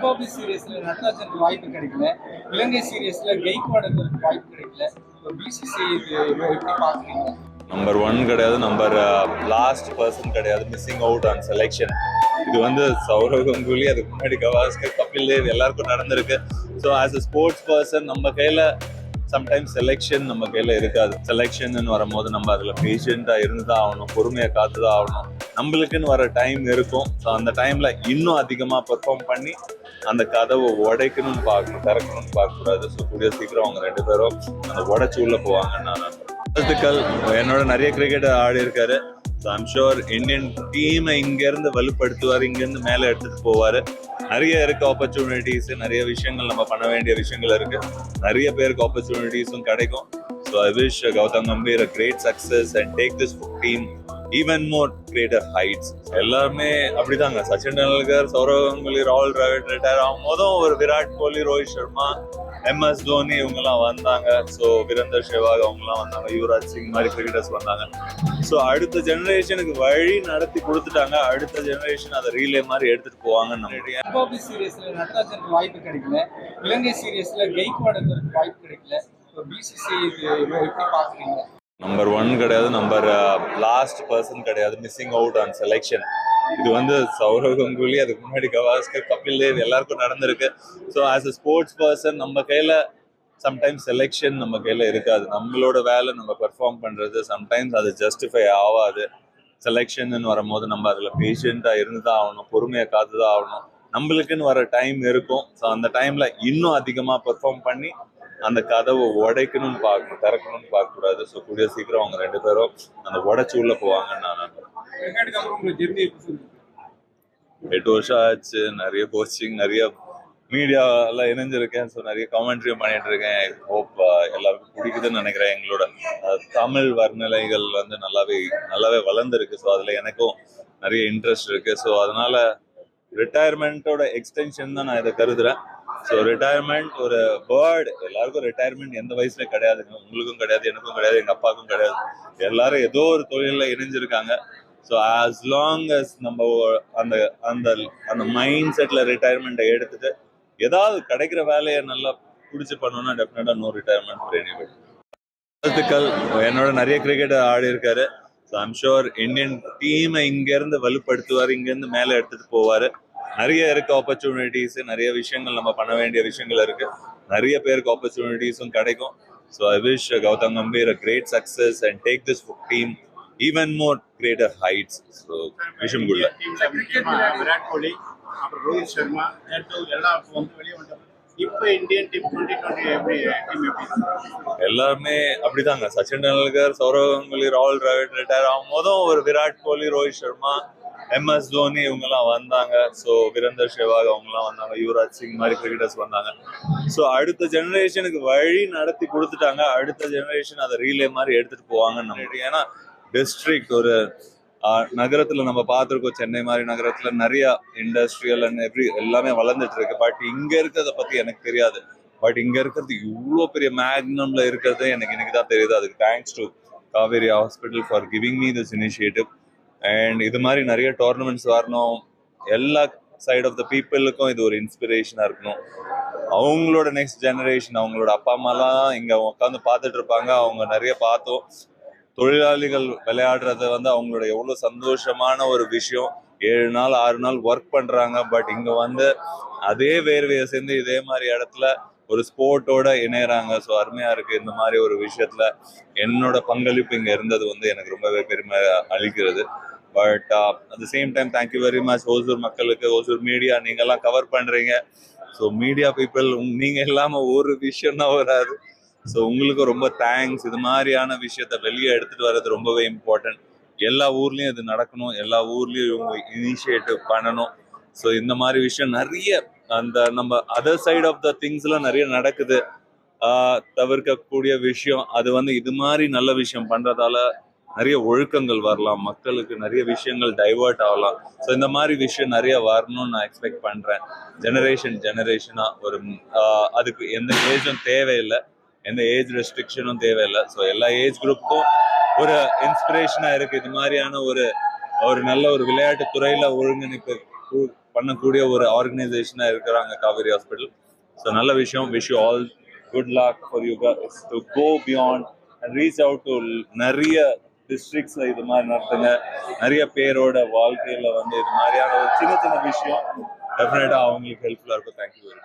Republic சீரியஸ்ல நடராஜனுக்கு வாய்ப்பு கிடைக்கல. இலங்கை சீரியஸ்ல கெய்க்வாடுக்கு வாய்ப்பு கிடைக்கல. பிசிசி இது எப்படி பாக்குறீங்க நம்பர் ஒன் கிடையாது நம்பர் லாஸ்ட் பர்சன் கிடையாது மிஸ்ஸிங் அவுட் ஆன் செலெக்ஷன் இது வந்து சௌரவ் கங்குலி அதுக்கு முன்னாடி கவாஸ்கர் கபில் தேவ் எல்லாருக்கும் நடந்திருக்கு. So as a sports person நம்ம கையில் சம்டைம்ஸ் செலெக்ஷன் நம்ம கையில் இருக்காது. செலெக்ஷன் வரும்போது நம்ம அதில் பேஷண்ட்டாக இருந்து தான் ஆகணும் பொறுமையை காத்து தான் ஆகணும். நம்மளுக்குன்னு வர டைம் இருக்கும். ஸோ அந்த டைமில் இன்னும் அதிகமாக பெர்ஃபார்ம் பண்ணி அந்த கதவை உடைக்கணும்னு பார்க்கணும் திறக்கணும்னு பார்க்கக்கூடாது. ஸோ கூடிய சீக்கிரம் அவங்க ரெண்டு பேரும் அந்த உடச்சி உள்ளே போவாங்கன்னு நான் நம்புறேன். வாழ்த்துக்கள். என்னோட நிறைய கிரிக்கெட் ஆடி இருக்காரு. ஸோ ஐம் ஷுர் இந்தியன் டீமை இங்கேருந்து வலுப்படுத்துவார் இங்கேருந்து மேலே எடுத்துகிட்டு போவார். நிறைய இருக்குது ஆப்பர்ச்சுனிட்டிஸ் நிறைய விஷயங்கள் நம்ம பண்ண வேண்டிய விஷயங்கள் இருக்குது நிறைய பேருக்கு ஆப்பர்ச்சுனிட்டிஸும் கிடைக்கும். So I wish Gautam Gambhir great success and take this team even more greater heights எல்லாருமே அப்படிதாங்க. சச்சின் டெண்டுல்கர் சௌரவ் கங்குலி ராகுல் டிராவிட் ரிட்டையர் ஆகும் போதும் ஒரு விராட் கோலி ரோஹித் சர்மா எம்எஸ் தோனி இவங்கெல்லாம் வந்தாங்க. ஸோ வீரேந்தர் சேவாக் அவங்கலாம் வந்தாங்க. யுவராஜ் சிங் மாதிரி கிரிக்கெட்டர்ஸ் வந்தாங்க. ஸோ அடுத்த ஜெனரேஷனுக்கு வழி நடத்தி கொடுத்துட்டாங்க. அடுத்த ஜெனரேஷன் அதை ரீலே மாதிரி எடுத்துட்டு போவாங்கன்னு நம்புறேன் ரிபப்ளிக் சீரியஸ்ல நடராஜனுக்கு வாய்ப்பு கிடைக்கல. இலங்கை சீரியஸ்ல கெய்க்வாடுக்கு வாய்ப்பு கிடைக்கல. பிசிசி இது எப்படி பாக்குறீங்க நம்பர் ஒன் கிடையாது நம்பர் லாஸ்ட் பர்சன் கிடையாது. மிஸ்ஸிங் அவுட் ஆன் செலெக்ஷன் இது வந்து சௌரவ் கங்குலி அதுக்கு முன்னாடி கவாஸ்கர் கபில் தேவ் எல்லாருக்கும் நடந்திருக்கு. So as a sports person நம்ம கையில் சம்டைம்ஸ் செலெக்ஷன் நம்ம கையில் இருக்காது. நம்மளோட வேலை நம்ம பெர்ஃபார்ம் பண்ணுறது சம்டைம்ஸ் அது ஜஸ்டிஃபை ஆகாது செலெக்ஷன் வரும்போது நம்ம அதில் பேஷண்ட்டாக இருந்து தான் ஆகணும். பொறுமையாக காத்து தான் ஆகணும். நம்மளுக்குன்னு வர டைம் இருக்கும். ஸோ அந்த டைமில் இன்னும் அதிகமாக பெர்ஃபார்ம் பண்ணி அந்த கதவை உடைக்கணும்னு பார்க்கணும் திறக்கணும்னு பார்க்கக்கூடாது ஸோ கூடிய சீக்கிரம் அவங்க ரெண்டு பேரும் அந்த உடைச்சு உள்ள போவாங்கன்னு நான் நம்புறேன். எட்டு வருஷம் ஆச்சு. நிறைய கோச்சிங் நிறைய மீடியாவில் இணைஞ்சிருக்கேன். ஸோ நிறைய காமெண்ட்ரியும் பண்ணிட்டு இருக்கேன். ஹோப் எல்லாருக்கும் பிடிக்குதுன்னு நினைக்கிறேன் எங்களோட அஹ், தமிழ் வர்ணலைகள் வந்து நல்லாவே நல்லாவே வளர்ந்துருக்கு. ஸோ அதில் எனக்கும் நிறைய இன்ட்ரெஸ்ட் இருக்கு. ஸோ அதனால ரிட்டையர்மெண்ட்டோட எக்ஸ்டென்ஷன் தான் நான் இதை கருதுறேன். ஸோ ரிட்டையர்மெண்ட் ஒரு பேர்டு எல்லாருக்கும் ரிட்டையர்மெண்ட் எந்த வயசுல கிடையாதுங்க உங்களுக்கும் கிடையாது எனக்கும் கிடையாது எங்க அப்பாவுக்கும் கிடையாது. எல்லாரும் ஏதோ ஒரு தொழிலில் இணைஞ்சிருக்காங்க. ஸோ ஆஸ் லாங் அஸ் நம்ம அந்த அந்த அந்த மைண்ட் செட்ல ரிட்டையர்மெண்ட்டை எடுத்துட்டு ஏதாவது கிடைக்கிற வேலையை நல்லா பிடிச்சி பண்ணோம்னா டெஃபினட்டாக நோ ரிட்டையர்மெண்ட் ஃபார் எனிபடி வாழ்த்துக்கள். என்னோட நிறைய கிரிக்கெட் ஆடி இருக்காரு. ஸோ ஐம் ஷுர் இந்தியன் டீமை இங்கேருந்து வலுப்படுத்துவார் இங்கேருந்து மேலே எடுத்துட்டு போவார். நிறைய இருக்கு ஆப்பர்ச்சுனிட்டிஸ் நிறைய விஷயங்கள் நம்ம பண்ண வேண்டிய விஷயங்கள் இருக்கு. நிறைய பேருக்கு ஆப்பர்ச்சுனிட்டிஸும் கிடைக்கும். So I wish Gautam Gambhir great success and take this team even more greater heights so விஷயம் முக்கியமா விராட் கோலி அப்புறம் ரோஹித் சர்மா எல்லாம் வந்து வெளியே? எல்லாருமே அப்படிதாங்க. சச்சின் டெண்டுல்கர் சௌரவ் கங்குலி ராகுல் டிராவிட் ரிட்டையர் ஆகும் போதும் ஒரு விராட் கோலி ரோஹித் சர்மா எம்எஸ் தோனி இவங்கெல்லாம் வந்தாங்க. ஸோ வீரேந்தர் சேவாக் அவங்கெல்லாம் வந்தாங்க. யுவராஜ் சிங் மாதிரி கிரிக்கெட்டர்ஸ் வந்தாங்க. ஸோ அடுத்த ஜெனரேஷனுக்கு வழி நடத்தி கொடுத்துட்டாங்க. அடுத்த ஜெனரேஷன் அதை ரீலே மாதிரி எடுத்துட்டு போவாங்கன்னு நம்புறேன் ஏன்னா டிஸ்ட்ரிக்ட் ஒரு நகரத்தில் நகரத்துல நம்ம பார்த்துருக்கோம். சென்னை மாதிரி நகரத்துல நிறைய இண்டஸ்ட்ரியல் அண்ட் எவ்ரி எல்லாமே வளர்ந்துட்டு இருக்கு. பட் இங்க இருக்கிறத பத்தி எனக்கு தெரியாது. பட் இங்க இருக்கிறது இவ்வளோ பெரிய மேக்னம்ல இருக்கிறது எனக்கு இன்னைக்கு தான் தெரியுது. அதுக்கு thanks to Kaveri hospital for giving me this initiative and இது மாதிரி நிறைய டோர்னமெண்ட்ஸ் வரணும். எல்லா சைட் ஆஃப் த பீப்புளுக்கும் இது ஒரு இன்ஸ்பிரேஷனாக இருக்கணும். அவங்களோட நெக்ஸ்ட் ஜெனரேஷன் அவங்களோட அப்பா அம்மாலாம் இங்கே உட்காந்து பார்த்துட்டு இருப்பாங்க. அவங்க நிறைய பார்த்தோம். தொழிலாளிகள் விளையாடுறது வந்து அவங்களோட எவ்வளோ சந்தோஷமான ஒரு விஷயம். ஏழு நாள் ஆறு நாள் ஒர்க் பண்ணுறாங்க பட் இங்கே வந்து அதே வேர்வையை சேர்ந்து இதே மாதிரி இடத்துல ஒரு ஸ்போர்ட்டோட இணையறாங்க. ஸோ அருமையா இருக்கு. இந்த மாதிரி ஒரு விஷயத்துல என்னோட பங்களிப்பு இங்க இருந்தது வந்து எனக்கு ரொம்பவே பெருமை அளிக்கிறது. But at the same time thank you very much Hosur மக்களுக்கு ஓசூர் மீடியா நீங்கெல்லாம் கவர் பண்றீங்க. ஸோ மீடியா பீப்புள் நீங்க இல்லாம ஒரு விஷயம் தான் வராது. ஸோ உங்களுக்கு ரொம்ப தேங்க்ஸ் இது மாதிரியான விஷயத்த வெளியே எடுத்துட்டு வர்றது ரொம்பவே இம்பார்ட்டன்ட் எல்லா ஊர்லேயும் இது நடக்கணும். எல்லா ஊர்லேயும் இவங்க இனிஷியேட்டிவ் பண்ணணும். ஸோ இந்த மாதிரி விஷயம் நிறைய அந்த நம்ம அதர் சைடு ஆஃப் த திங்ஸ்லாம் நிறைய நடக்குது. தவிர்க்கக்கூடிய விஷயம் அது வந்து இது மாதிரி நல்ல விஷயம் பண்றதால நிறைய ஒழுக்கங்கள் வரலாம். மக்களுக்கு நிறைய விஷயங்கள் டைவர்ட் ஆகலாம். ஸோ இந்த மாதிரி விஷயம் நிறைய வரணும்னு நான் எக்ஸ்பெக்ட் பண்றேன். ஜெனரேஷன் ஜெனரேஷனா ஒரு அதுக்கு எந்த ஏஜும் தேவையில்லை. எந்த ஏஜ் ரெஸ்ட்ரிக்ஷனும் தேவையில்லை. ஸோ எல்லா ஏஜ் குரூப்புக்கும் ஒரு இன்ஸ்பிரேஷனா இருக்கு. இது மாதிரியான ஒரு ஒரு நல்ல ஒரு விளையாட்டு துறையில ஒருங்கிணைப்பு பண்ணக்கூடிய ஒரு ஆர்கனைசேஷனா இருக்கிறாங்க காவேரி ஹாஸ்பிட்டல் ஸோ நல்ல விஷயம். Wish you all good luck for you to go beyond and reach out to நிறைய டிஸ்ட்ரிக்ட்ஸ்ல இது மாதிரி நடத்துங்க. நிறைய பேரோட வாழ்க்கையில வந்து இது மாதிரியான ஒரு சின்ன சின்ன விஷயம். டெஃபினட்டாக அவங்களுக்கு ஹெல்ப்ஃபுல்லா இருக்கும். Thank you very